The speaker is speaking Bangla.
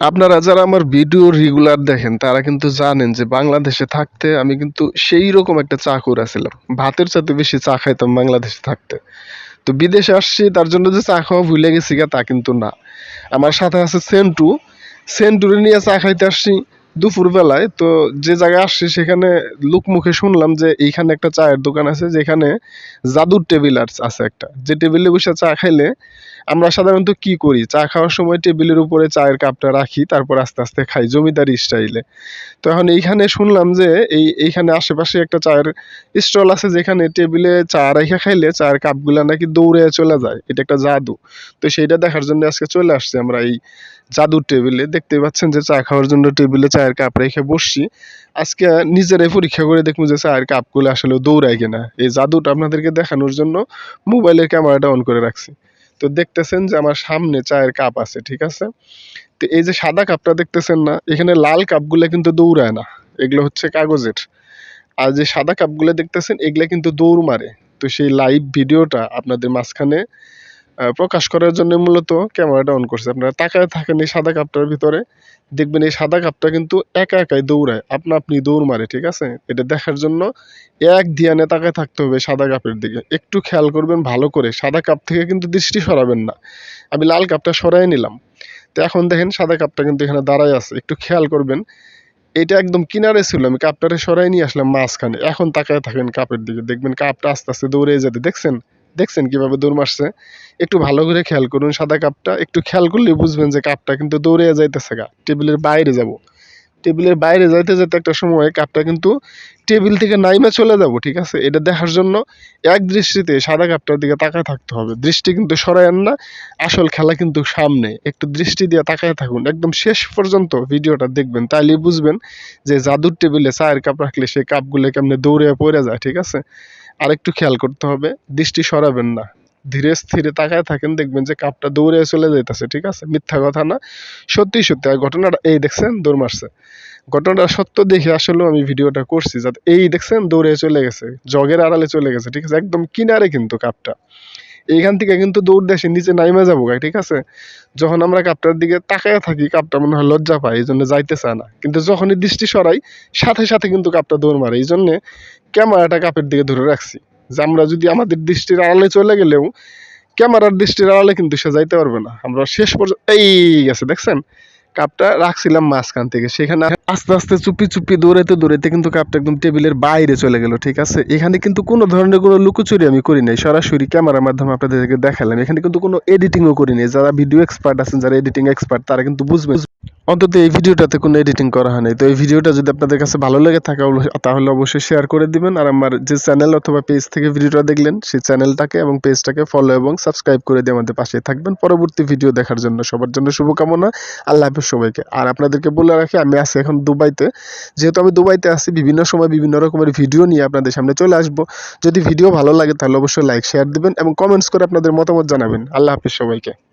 আপনারা যারা আমার ভিডিও রেগুলার দেখেন, তারা কিন্তু জানেন যে বাংলাদেশে থাকতে আমি কিন্তু সেই রকম একটা চা ছিলাম ভাতের সাথে বেশি চা খাইতাম বাংলাদেশে থাকতে। তো বিদেশে আসছি, তার জন্য যে চা খাওয়া ভুলে গেছি গা, তা কিন্তু না। আমার সাথে আছে সেন্টু। সেন্টুরে নিয়ে চা খাইতে আসছি দুপুর বেলায় তো যে জায়গায় আসছি, সেখানে লোকমুখে শুনলাম যে এইখানে একটা চায়ের দোকান আছে, যেখানে জাদুর টেবিল আছে একটা। যে টেবিলে বসে চা খাইলে আমরা সাধারণত কি করি? চা খাওয়ার সময় টেবিলের উপরে চায়ের কাপটা রাখি, তারপর আস্তে আস্তে খাই জমিদারি স্টাইলে। তো এখন এইখানে শুনলাম যে এই, এইখানে আশেপাশে একটা চায়ের স্টল আছে যেখানে টেবিলে চা রেখে খাইলে চায়ের কাপগুলা নাকি দৌড়ে চলে যায়। এটা একটা জাদু। তো সেইটা দেখার জন্য আজকে চলে আসছি আমরা এই জাদুর টেবিলে। দেখতে পাচ্ছেন যে চা খাওয়ার জন্য টেবিলে চায়ের কাপ রেখে বসছি। আজকে নিজেরাই পরীক্ষা করে দেখব যে চায়ের কাপগুলো আসলে দৌড়ায় কিনা। এই জাদুটা আপনাদেরকে দেখানোর জন্য মোবাইলের ক্যামেরাটা অন করে রাখছি। তো দেখতেছেন যে আমার সামনে চায়ের কাপ আছে, ঠিক আছে? তো এই যে সাদা কাপটা দেখতেছেন না, এখানে লাল কাপগুলো কিন্তু দৌড়ায় না, এগুলো হচ্ছে কাগজের। আর যে সাদা কাপগুলো দেখতেছেন, এগুলো কিন্তু দৌড় মারে। তো সেই লাইভ ভিডিওটা আপনাদের মাঝখানে প্রকাশ করার জন্য মূলত ক্যামেরাটা অন করছে। আপনারা তাকায় থাকেন এই সাদা কাপটার ভিতরে, দেখবেন এই সাদা কাপটা কিন্তু একা একাই দৌড়ায়, আপনা আপনি দৌড় মারে, ঠিক আছে? এটা দেখার জন্য এক ধ্যানে তাকায় থাকতে হবে সাদা কাপের দিকে। একটু খেয়াল করবেন ভালো করে, সাদা কাপ থেকে কিন্তু দৃষ্টি সরাবেন না। আমি লাল কাপটা সরাই নিলাম। তো এখন দেখেন সাদা কাপটা কিন্তু এখানে দাঁড়ায় আছে। একটু খেয়াল করবেন, এটা একদম কিনারে ছিল, আমি কাপটারে সরাই নিয়ে আসলাম মাঝখানে। এখন তাকায় থাকেন কাপের দিকে, দেখবেন কাপটা আস্তে আস্তে দৌড়ে যেতে, দেখছেন? দেখছেন কীভাবে দৌড় মারছে? একটু ভালো করে খেয়াল করুন সাদা কাপটা। একটু খেয়াল করলে বুঝবেন যে কাপটা কিন্তু দৌড়ে যাইতেছে গা। টেবিলের বাইরে যাব। টেবিলের বাইরে যাইতে যেতে একটা সময় কাপটা কিন্তু টেবিল থেকে নাইমে চলে যাব, ঠিক আছে? এটা দেখার জন্য এক দৃষ্টিতে সাদা কাপটার দিকে তাকায় থাকতে হবে। দৃষ্টি কিন্তু সরায়েন না, আসল খেলা কিন্তু সামনে। একটু দৃষ্টি দিয়ে তাকায় থাকুন। একদম শেষ পর্যন্ত ভিডিওটা দেখবেন তাইলে বুঝবেন যে জাদুর টেবিলে চায়ের কাপ রাখলে সেই কাপগুলো কেমনে দৌড়ে পড়ে যায়, ঠিক আছে? আর একটু খেয়াল করতে হবে, দৃষ্টি সরাবেন না। ধীরে স্থিরে তাকায় থাকেন, দেখবেন যে কাপটা দৌড়ে চলে যাইতেছে, ঠিক আছে? মিথ্যা কথা না, সত্যি সত্যি। আর ঘটনাটা, এই দেখছেন, দৌড় মারছে। ঘটনাটা সত্য দেখে আসলে আমি ভিডিওটা করছি, যাতে এই দেখছেন, দৌড়ে চলে গেছে, জগের আড়ালে চলে গেছে, ঠিক আছে? একদম কিনারে কিন্তু কাপটা। এইখান থেকে কিন্তু দৌড় দেশে নিচে নাইমে যাব গা, ঠিক আছে? যখন আমরা কাপটার দিকে তাকায় থাকি কাপটা মনে হয় লজ্জা পায় এই জন্য যাইতে চায় না। কিন্তু যখনই দৃষ্টি সরাই সাথে সাথে কিন্তু কাপটা দৌড় মারে। এই জন্যে ক্যামেরাটা কাপের দিকে ধরে রাখছি যে আমরা যদি আমাদের দৃষ্টির আড়ালে চলে গেলেও ক্যামেরার দৃষ্টির আড়ালে কিন্তু সে যাইতে পারবে না। আমরা শেষ পর্যন্ত এই গেছে দেখছেন? কাপটা রাখছিলাম মাঝখান থেকে সেখানে আস্তে আস্তে চুপি চুপি দৌড়াইতে দৌড়াইতে কিন্তু কাপটা একদম টেবিলের বাইরে চলে গেল, ঠিক আছে? এখানে কিন্তু কোনো ধরনের কোনো লুকোচুরি আমি করি নাই। সরাসরি ক্যামেরার মাধ্যমে আপনাদেরকে দেখালাম। এখানে কিন্তু কোনো এডিটিংও করি নাই। যারা ভিডিও এক্সপার্ট আছেন, যারা এডিটিং এক্সপার্ট তারা কিন্তু বুঝবেন অন্তত এই ভিডিওটাতে কোনো এডিটিং করা হয় নাই। তো এই ভিডিওটা যদি আপনাদের কাছে ভালো লেগে থাকে তাহলে অবশ্যই শেয়ার করে দিবেন। আর আমার যে চ্যানেল অথবা পেজ থেকে ভিডিওটা দেখলেন, সেই চ্যানেলটাকে এবং পেজটাকে ফলো এবং সাবস্ক্রাইব করে দিয়ে আমাদের পাশে থাকবেন। পরবর্তী ভিডিও দেখার জন্য সবার জন্য শুভকামনা। আল্লাহ হাফেজ সবাইকে। আর আপনাদেরকে বলে রাখি, আমি আছি এখন দুবাইতে। যেহেতু আমি দুবাইতে আসি বিভিন্ন সময় বিভিন্ন রকমের ভিডিও নিয়ে আপনাদের সামনে চলে আসব। যদি ভিডিও ভালো লাগে তাহলে অবশ্যই লাইক শেয়ার দিবেন এবং কমেন্টস করে আপনাদের মতামত জানাবেন। আল্লাহ হাফেজ সবাইকে।